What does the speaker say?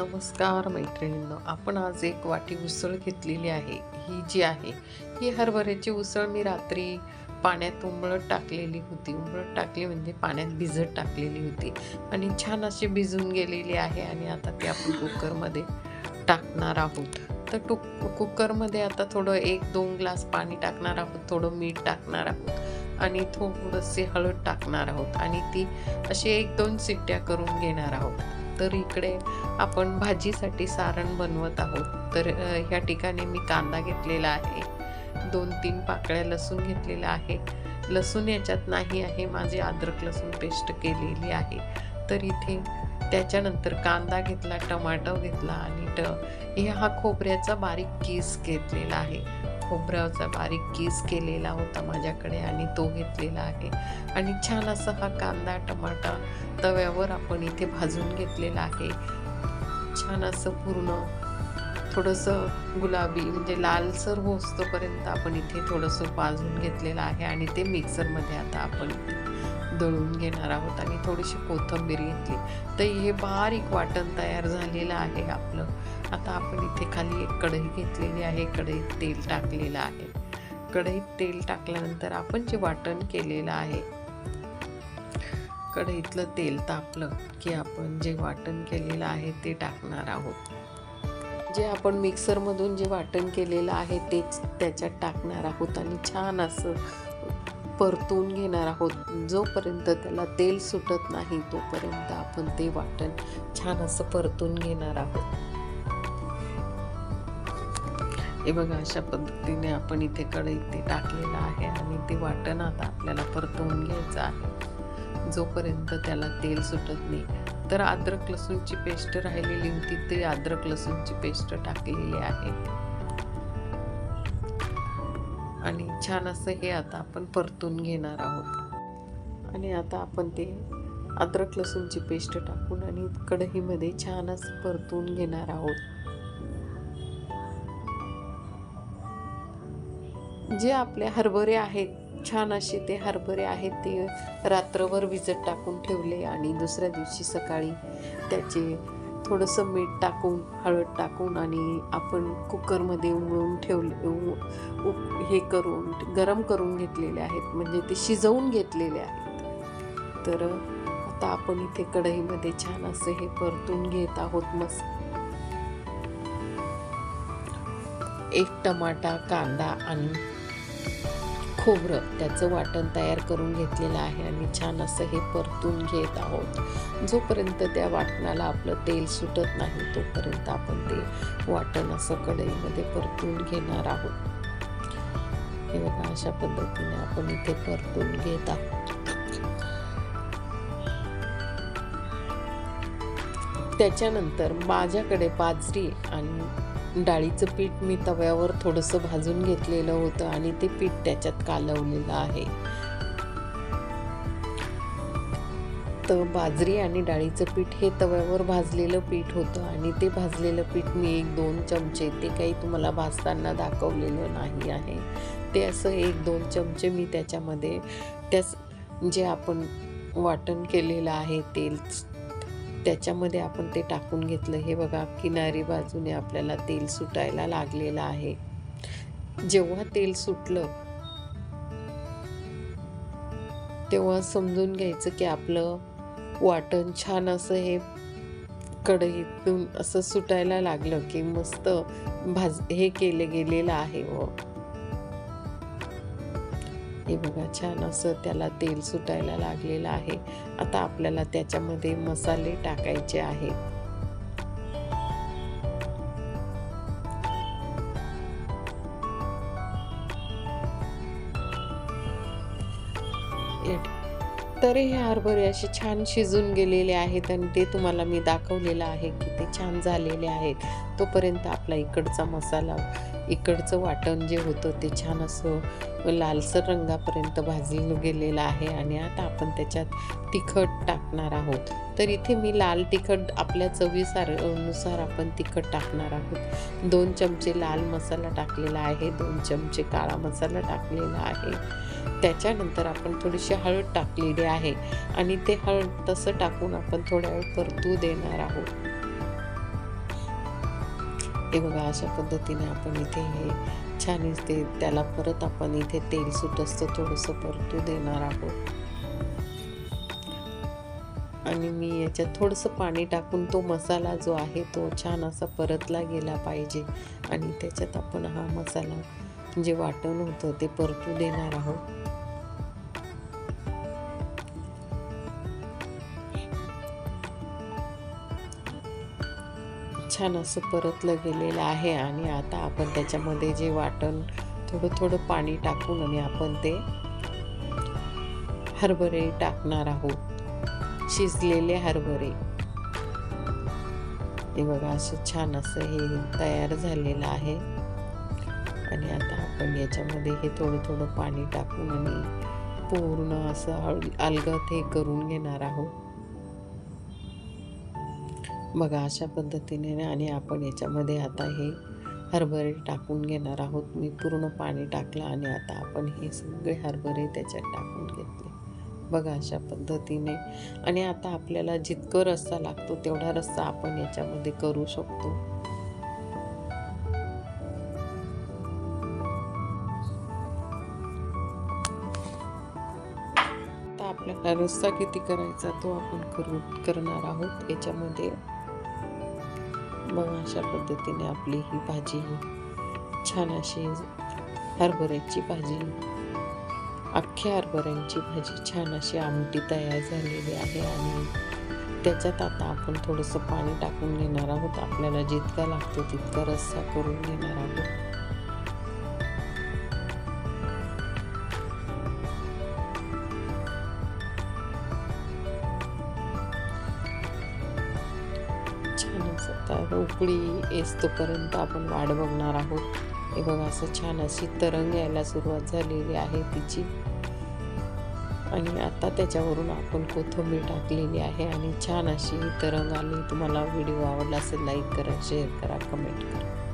नमस्कार मैत्रिणींनो आपण आज एक वाटी उसळ घेतलेली आहे. ही जी आहे ही हरभऱ्याची उसळ मी रात्री पाण्यात उंबळत टाकलेली होती. उंबळत टाकली म्हणजे पाण्यात भिजत टाकलेली होती. आणि छान अशी भिजून गेलेली आहे आणि आता ती आपण कुकरमध्ये टाकणार आहोत. तर टुक कुकरमध्ये आता थोडं एक दोन ग्लास पाणी टाकणार आहोत. थोडं मीठ टाकणार आहोत. आणि थोडंसे हळद टाकणार आहोत. आणि ती अशी एक दोन सिट्ट्या करून घेणार आहोत. तर इकडे आपण भाजीसाठी सारण बनवत आहोत. तर ह्या ठिकाणी मी कांदा घेतलेला आहे. दोन तीन पाकळ्या लसूण घेतलेला आहे. लसूण याच्यात नाही आहे माझी अद्रक लसूण पेस्ट केलेली आहे. तर इथे त्याच्यानंतर कांदा घेतला टमाटो घेतला आणि ट हे हा खोबऱ्याचा बारीक कीस घेतलेला आहे. खोबऱ्याचा बारीक कीस केलेला होता माझ्याकडे आणि तो घेतलेला आहे. आणि छान असा हा कांदा टमाटा तव्यावर आपण इथे भाजून घेतलेला आहे. छान असं पूर्ण थोडंसं गुलाबी म्हणजे लालसर होस्तोपर्यंत आपण इथे थोडंसं भाजून घेतलेलं आहे आणि ते मिक्सरमध्ये आता आपण दळून घेणार आहोत आणि थोडीशी कोथिंबीर घेतली. तर हे बारीक वाटण तयार झालेलं आहे आपलं. आता आपण इथे खाली एक कढई घेतलेली आहे. कढईत तेल टाकलेलं आहे. कढईत तेल टाकल्यानंतर आपण जे वाटण केलेलं आहे कढईतलं तेल तापलं की आपण जे वाटण केलेलं आहे ते टाकणार आहोत. जे आपण मिक्सरमधून जे वाटण केलेलं आहे तेच त्याच्यात टाकणार आहोत आणि छान असं परतून घेणार आहोत. जोपर्यंत त्याला तेल सुटत नाही तोपर्यंत आपण ते वाटण छान असं परतून घेणार आहोत. हे बघा अशा पद्धतीने आपण इथे कढईत ते टाकलेलं आहे आणि ते वाटण आता आपल्याला परतवून घ्यायचं आहे. जोपर्यंत त्याला तेल सुटत नाही. तर अद्रक लसूणची पेस्ट राहिलेली होती ते अद्रक लसूणची पेस्ट टाकलेली आहे. छान असं हे आता आपण परतून घेणार आहोत. आणि आता आपण ते अद्रक लसूणची पेस्ट टाकून आणि कढईमध्ये छान असं परतून घेणार आहोत. जे आपले हरभरे आहेत छान असे ते हरभरे आहेत ते रात्रभर भिजत टाकून ठेवले आणि दुसऱ्या दिवशी सकाळी त्याचे थोडंसं मीठ टाकून हळद टाकून आणि आपण कुकरमध्ये उमळून ठेवले उ- हे करून गरम करून घेतलेले आहेत. म्हणजे ते शिजवून घेतलेले आहेत. तर आता आपण इथे कढईमध्ये छान असं हे परतून घेत आहोत मस्त. एक टमाटा कांदा आणि खोबरं त्याचं वाटण तयार करून घेतलेलं आहे आणि छान असं हे परतून घेत आहोत. जोपर्यंत त्या वाटणाला आपलं तेल सुटत नाही तोपर्यंत आपण ते वाटण असं कढईमध्ये परतून घेणार आहोत. हे बघा अशा पद्धतीने आपण इथे परतून घेत आहोत. त्याच्यानंतर माझ्याकडे बाजरी आणि डाळीचं पीठ मी तव्यावर थोडंसं भाजून घेतलेलं होतं आणि ते पीठ त्याच्यात कालवलेलं आहे. तर बाजरी आणि डाळीचं पीठ हे तव्यावर भाजलेलं पीठ होतं आणि ते भाजलेलं पीठ मी एक दोन चमचे ते काही तुम्हाला भाजताना दाखवलेलं नाही आहे. ते असं एक दोन चमचे मी त्याच्यामध्ये त्याच जे आपण वाटण केलेलं आहे तेल त्याच्यामध्ये आपण ते टाकून घेतलं. हे बघा किनारी बाजूने आपल्याला तेल सुटायला लागलेलं आहे. जेव्हा तेल सुटलं तेव्हा समजून घ्यायचं की आपलं वाटण छान असं हे कढईतून असं सुटायला लागलं की मस्त भाज हे केले गेलेलं आहे. व हे बघा छान असं त्याला तेल सुटायला लागलेलं आहे. आता आपल्याला त्याच्यामध्ये मसाले टाकायचे आहेत. तर हे हरभरे असे छान शिजून गेलेले आहेत आणि ते तुम्हाला मी दाखवलेलं आहे की ते छान झालेले आहेत. तोपर्यंत आपला इकडचा मसाला इकडचं वाटण जे होतं ते छान असं लालसर रंगापर्यंत भाजलं गेलेलं आहे आणि आता आपण त्याच्यात तिखट टाकणार आहोत. तर इथे मी लाल तिखट आपल्या चवीसारनुसार आपण तिखट टाकणार आहोत. दोन चमचे लाल मसाला टाकलेला आहे दोन चमचे काळा मसाला टाकलेला आहे. त्याच्यानंतर आपण थोडीशी हळद टाकलेली आहे आणि ते हळद तसं टाकून आपण थोड्या वेळ परतू देणार आहोत. हे बघा अशा पद्धतीने आपण इथे हे छान इथे त्याला परत आपण इथे तेल सुट असतं थोडंसं परतू देणार आहोत. आणि मी याच्यात थोडंसं पाणी टाकून तो मसाला जो आहे तो छान असा परतला गेला पाहिजे. आणि त्याच्यात आपण हा मसाला जे वाटण होतं ते परतू देणार आहोत. छान असं परतलं गेलेलं आहे आणि आता आपण त्याच्यामध्ये जे वाटण थोडं थोडं पाणी टाकून आणि आपण ते हरभरे टाकणार आहोत. शिजलेले हरभरे. ते बघा असं छान असं हे तयार झालेलं आहे. आणि आता आपण याच्यामध्ये हे थोडं थोडं पाणी टाकून आणि पूर्ण असं हळ- अलगद हे करून घेणार आहोत. बघा अशा पद्धतीने आणि आपण याच्यामध्ये आता हे हरभरे टाकून घेणार आहोत. मी पूर्ण पाणी टाकलं आणि आता आपण हे सगळे हरभरे त्याच्यात टाकून घेतले. बघा अशा पद्धतीने. आणि आता आपल्याला जितकं रस्सा लागतो तेवढा रस्सा आपण याच्यामध्ये करू शकतो. आता आपल्याला रस्सा किती करायचा तो आपण करू करणार आहोत याच्यामध्ये. मग अशा पद्धतीने आपली ही भाजी छान अशी हरभऱ्याची भाजी अख्ख्या हरभऱ्यांची भाजी छान अशी आमटी तयार झालेली आहे आणि त्याच्यात आता आपण थोडंसं पाणी टाकून घेणार आहोत. आपल्याला जितका लागतो तितका रस्सा करून घेणार आहोत. आता उकळी येस तोपर्यंत आपण वाट बघणार आहोत. हे बघा असं छान अशी तरंग यायला सुरुवात झालेली आहे तिची. आणि आता त्याच्यावरून आपण कोथिंबीर टाकलेली आहे आणि छान अशी तरंग आली. तुम्हाला व्हिडिओ आवडला असेल लाईक करा शेअर करा कमेंट करा.